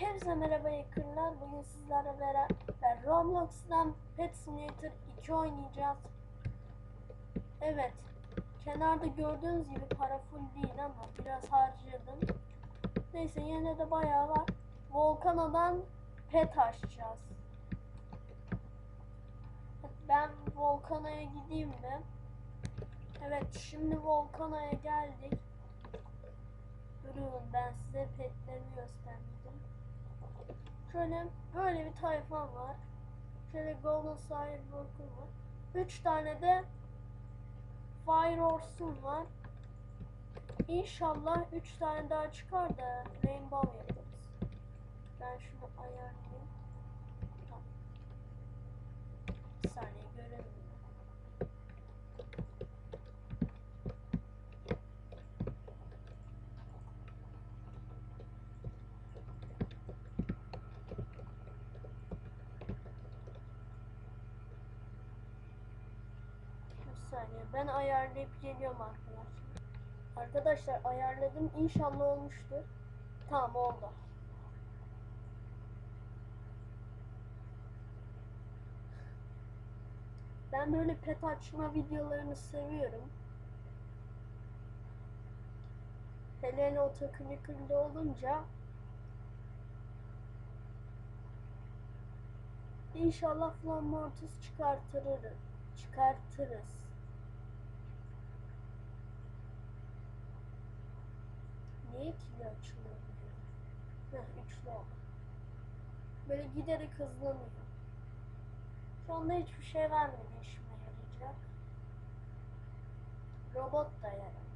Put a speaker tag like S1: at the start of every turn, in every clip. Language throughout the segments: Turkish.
S1: Hepsi merhaba yakınlar. Bugün sizlerle beraber Roblox'tan Pet Simulator 2 oynayacağız. Evet. Kenarda gördüğünüz gibi para full değil ama biraz harcadım. Neyse yine de bayağı var. Volcano'dan pet açacağız. Ben Volcano'ya gideyim mi? Evet şimdi Volcano'ya geldik. Durun ben size petlerimi gösterdim. Şöyle böyle bir tayfa var. Şöyle Golden Sidewalk'um var. 3 tane de Fire Horse'um var. İnşallah 3 tane daha çıkar da Rainbow yaparız. Ben şunu ayarlayayım. Tamam. Bir saniye göremiyorum. Bir saniye ben ayarlayıp geliyorum arkadaşlar. Arkadaşlar ayarladım inşallah olmuştur. Tamam oldu. Ben böyle pet açma videolarını seviyorum. Hele hele o takılı olunca İnşallah Flamortus çıkartırız. Çıkartırız. Niye ikili açılıyor? Heh, üçlü oldu. Böyle giderek hızlanıyor. Şu anda hiçbir şey vermedi işime yarayacak. Robot da yarar.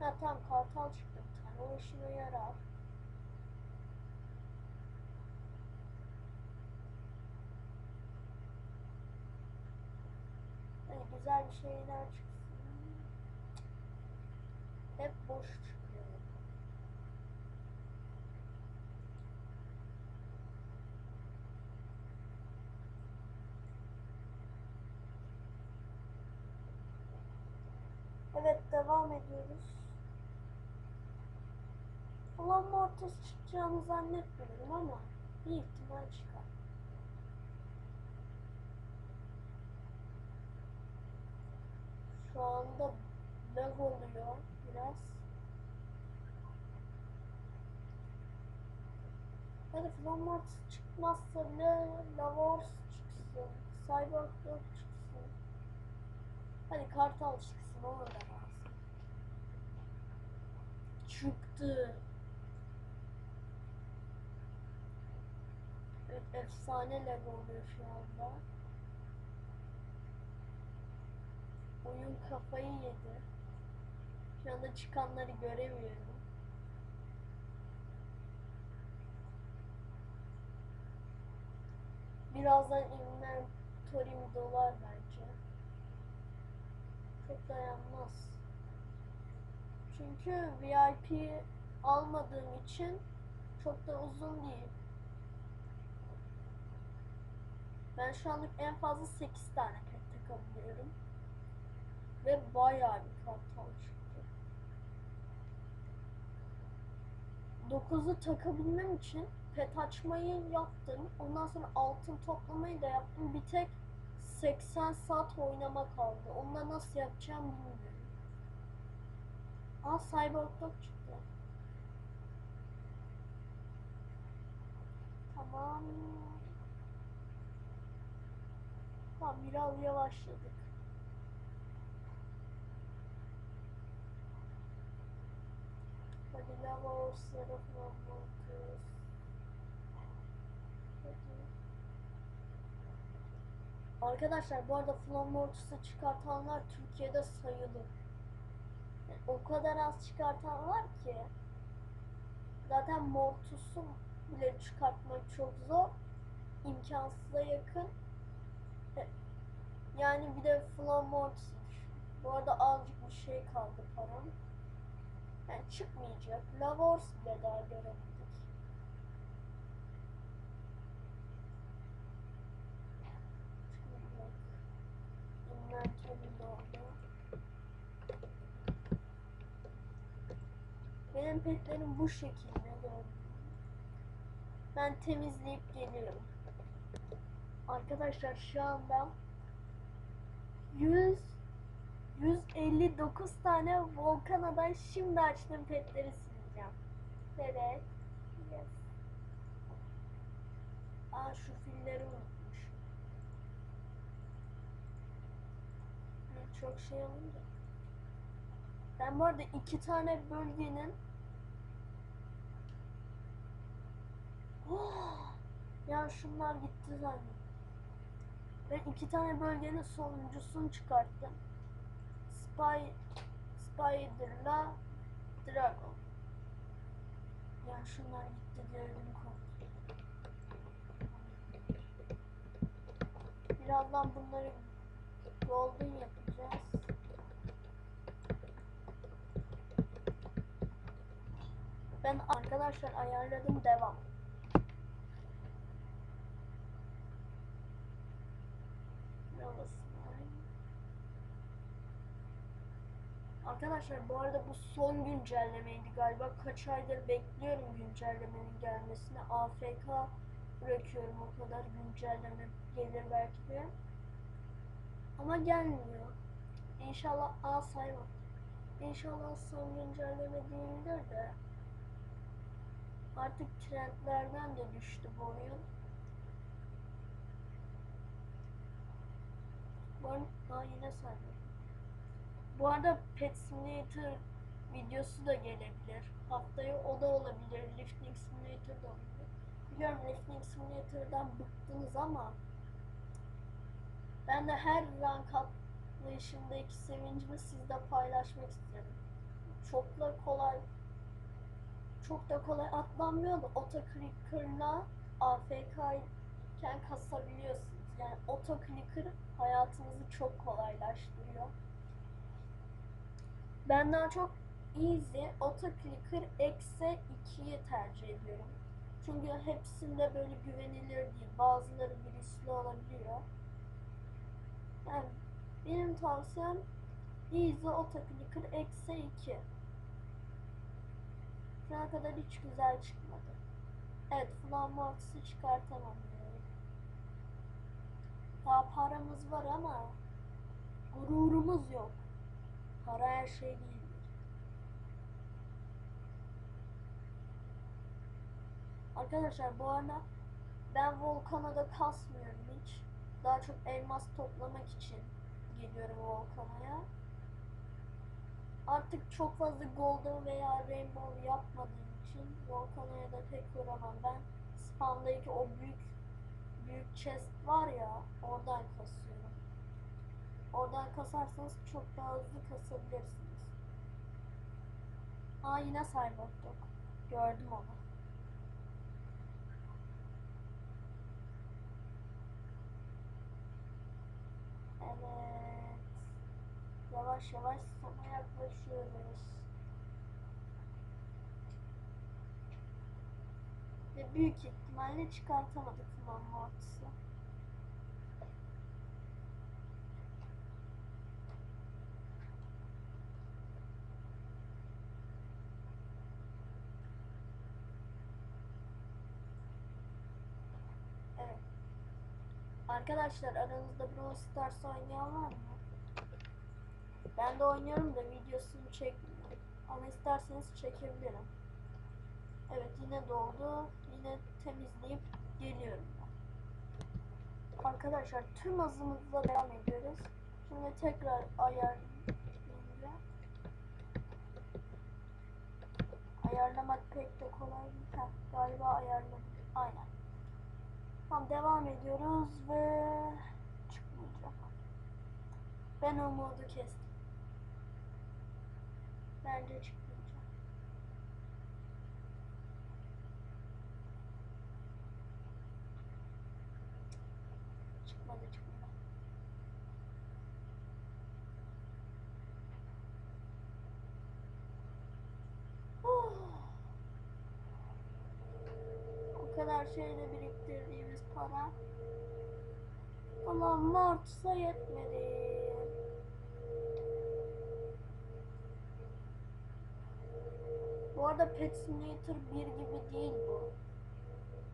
S1: Ha tamam kartal çıktı bir tane. O işime yarar. Hani güzel bir şeyler çıksın. Hep boş çıkıyor. Evet devam ediyoruz. Ulan Mortis çıkacağını zannetmiyorum ama bir ihtimal çıkar. Şu anda lag oluyor biraz. Hadi Flormort çıkmazsa ne Lavors çıksın. Cyberpunk çıksın. Hadi Kartal çıksın ona da lazım. Çıktı. Efsane lag oluyor şu anda. Oyun kafayı yedi. Şu anda çıkanları göremiyorum. Birazdan inventory'm dolar bence. Çok dayanmaz. Çünkü VIP almadığım için çok da uzun değil. Ben şu anlık en fazla 8 tane pet takabiliyorum. Ve bayağı bir kartal çıktı. 9'u takabilmem için pet açmayı yaptım. Ondan sonra altın toplamayı da yaptım. Bir tek 80 saat oynama kaldı. Onunla nasıl yapacağım bilmiyorum. Aa Cyberpunk çıktı. Tamam. Tamam biraz yavaşladık. Arkadaşlar bu arada Flamortus'u çıkartanlar Türkiye'de sayılır. Yani o kadar az çıkartan var ki zaten Mortus'u bile çıkartmak çok zor. imkansıza yakın. Yani bir de Flamortus. Bu arada azıcık bir şey kaldı param. Yani çıkmayacak. Lavors bile daha göremedik. Çıkmayacak. Inventory doldu. Benim petlerim bu şekilde gördüm. Ben temizleyip geliyorum. Arkadaşlar şu anda 100 159 tane Volkana'dan şimdi açtığım petleri sileceğim. Evet. Yes. Aa şu filleri unutmuş. Hı, Çok şey olunca. Ben bu arada iki tane bölgenin Oh! ya şunlar gitti zaten. Ben iki tane bölgenin sonuncusunu çıkarttım. Spy Spider'la Dragon. Ya şunlar gitti ödüm koptu. Birazdan bunları golden yapacağız. Ben arkadaşlar ayarladım devam. Arkadaşlar bu arada bu son güncellemeydi galiba. Kaç aydır bekliyorum güncellemenin gelmesini. AFK bırakıyorum o kadar güncelleme gelir belki de. Ama gelmiyor. İnşallah A sayma. İnşallah son güncelleme değildir de. Artık trendlerden de düştü bu oyun. Bu arada yine saymadım. Bu arada Pet Simulator videosu da gelebilir. Haftaya o da olabilir. Lifting Simulator da olabilir. Biliyorum Lifting Simulator'dan bıktınız ama ben de her rank atlayışımdaki sevincimi sizle paylaşmak istedim. Çok da kolay çok da kolay atlanmıyor da otoclicker'la AFK iken kasabiliyorsunuz. Yani otoclicker hayatınızı çok kolaylaştırıyor. Ben daha çok Easy, Autoclicker, Exe 2'yi tercih ediyorum. Çünkü hepsinde böyle güvenilir değil. Bazıları virüslü olabiliyor. Yani benim tavsiyem Easy, Autoclicker, Exe 2. Şu ana kadar hiç güzel çıkmadı. Evet, Flammox'ı çıkartamam yani. Daha paramız var ama gururumuz yok. Para her şey değildir. Arkadaşlar bu arada ben Volkana'da kasmıyorum hiç. Daha çok elmas toplamak için geliyorum Volkana'ya. Artık çok fazla Golden veya Rainbow yapmadığım için Volkana'ya da pek uğramam. Ben spamdaki o büyük büyük chest var ya oradan kasıyorum. Oradan kasarsanız çok daha hızlı kasabilirsiniz. Aa yine Cyberpunk. Gördüm onu. Evet. Yavaş yavaş sona yaklaşıyoruz. Ve büyük ihtimalle çıkartamadık Flan Mortis'i. Evet. Arkadaşlar aranızda Brawl Stars oynayan var mı? Ben de oynuyorum da videosunu çekmiyorum. Ama isterseniz çekebilirim. Evet yine doldu. Yine temizleyip geliyorum. Arkadaşlar tüm hızımızla devam ediyoruz. Şimdi tekrar ayarlayınca ayarlamak pek de kolay değil. Heh, galiba ayarladım. Aynen. Tamam devam ediyoruz ve çıkmayacak. Ben umudu kestim. Bence çıkmayacak. Çıkmadı çıkmadı. Oh. O kadar şeyle biriktirdiğimiz para ama Mart'sa yetmedi. Bu arada Pet Simulator 1 gibi değil bu.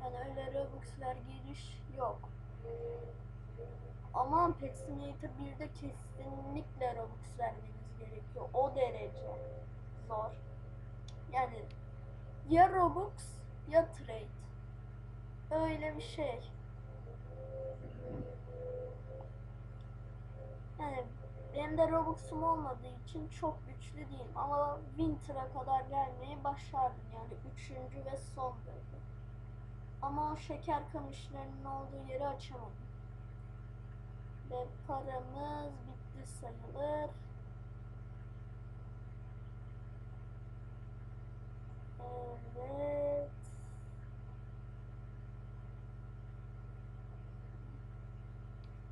S1: Yani öyle Robux'lar giriş yok. Ama Pet Simulator 1'de kesinlikle Robux vermeniz gerekiyor. O derece zor. Yani ya Robux ya Trade. Öyle bir şey. Yani benim de Robux'um olmadığı için çok güçlü değilim ama Winter'a kadar gelmeyi başardım yani üçüncü ve son bölüm. Ama şeker kamışlarının olduğu yeri açamadım. Ve paramız bitti sayılır. Evet.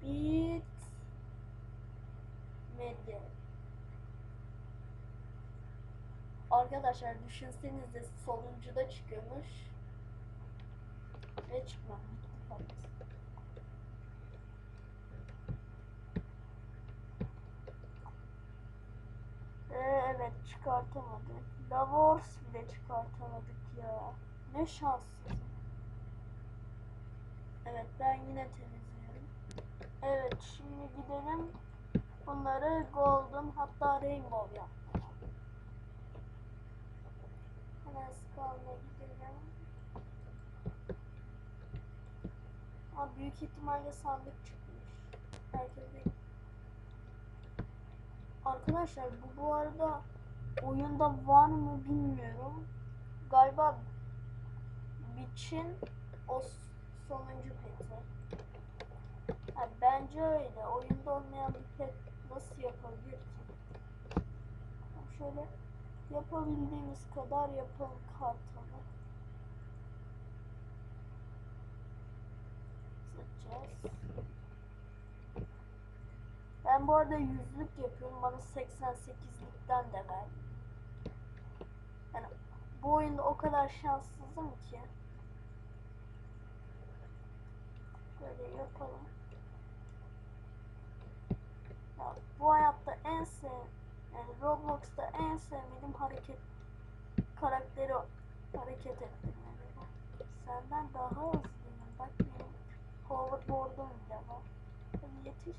S1: Bit medya. Arkadaşlar düşünsenize sonuncuda çıkıyormuş. Ve çıkmamış. Ee, evet çıkartamadık. Lavors bile çıkartamadık ya. Ne şanssız. Evet ben yine temizliyorum. Evet şimdi gidelim bunları golden hatta rainbow yapmaya. Hemen spawn'a gidelim. Ama büyük ihtimalle sandık çıkmış. Herkese Arkadaşlar bu bu arada oyunda var mı bilmiyorum. Galiba Witch'in o sonuncu peti. Ha, bence öyle. Oyunda olmayan bir pet nasıl yapabilir ki? Şöyle yapabildiğimiz kadar yapalım kartonu. Seçeceğiz. Ben bu arada yüzlük yapıyorum. Bana 88'likten de ver. Yani bu oyunda o kadar şanssızım ki. Böyle yapalım. Ya bu hayatta en sev yani Roblox'ta en sevmediğim hareket karakteri hareket ettirmeleri. Senden daha hızlıyım. Bak benim hoverboard'um bile var. Hadi yetiş.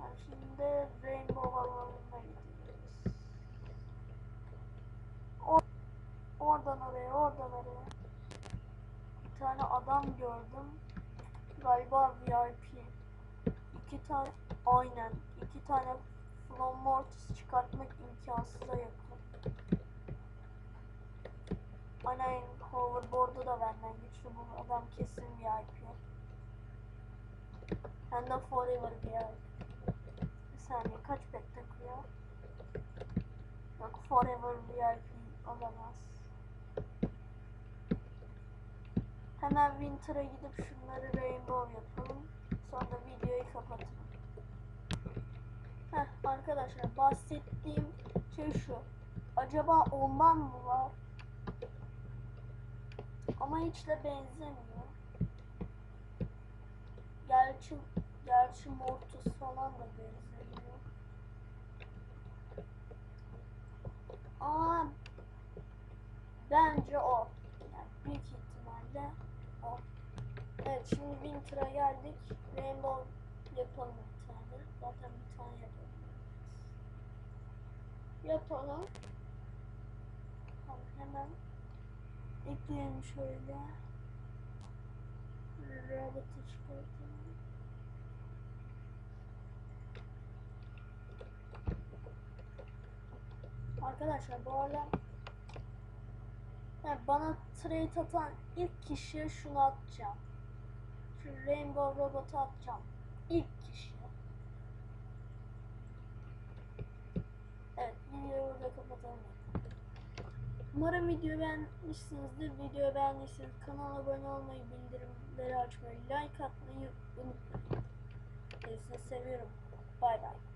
S1: Yani şimdi Rainbow alanına gidiyoruz. O- oradan oraya, oradan oraya. Bir tane adam gördüm. Galiba VIP. İki tane, aynen. iki tane From Mortis çıkartmak imkansıza yakın. Aynen hoverboard'u da benden güçlü bu adam kesin VIP. Hem de forever VIP. Bir saniye kaç pet takıyor? Yok forever VIP olamaz. Hemen Winter'a gidip şunları rainbow yapalım. Sonra videoyu kapatırım. Heh arkadaşlar bahsettiğim şey şu. Acaba ondan mı var? Ama hiç de benzemiyor. Gerçi, gerçi Mortus falan da benzemiyor. Ama bence o. Yani büyük ihtimalle o. Evet şimdi Winter'a geldik. Rainbow yapalım bir tane. Zaten bir tane yapabiliriz. Yapalım. Tamam hemen ekleyelim şöyle. Rabbit'i çıkartalım. Arkadaşlar bu arada yani bana trade atan ilk kişiye şunu atacağım. Rainbow Robot'u atacağım. İlk kişiye. Evet videoyu burada kapatalım. Umarım videoyu beğenmişsinizdir. Videoyu beğendiyseniz kanala abone olmayı, bildirimleri açmayı, like atmayı unutmayın. Sizi seviyorum. Bay bay.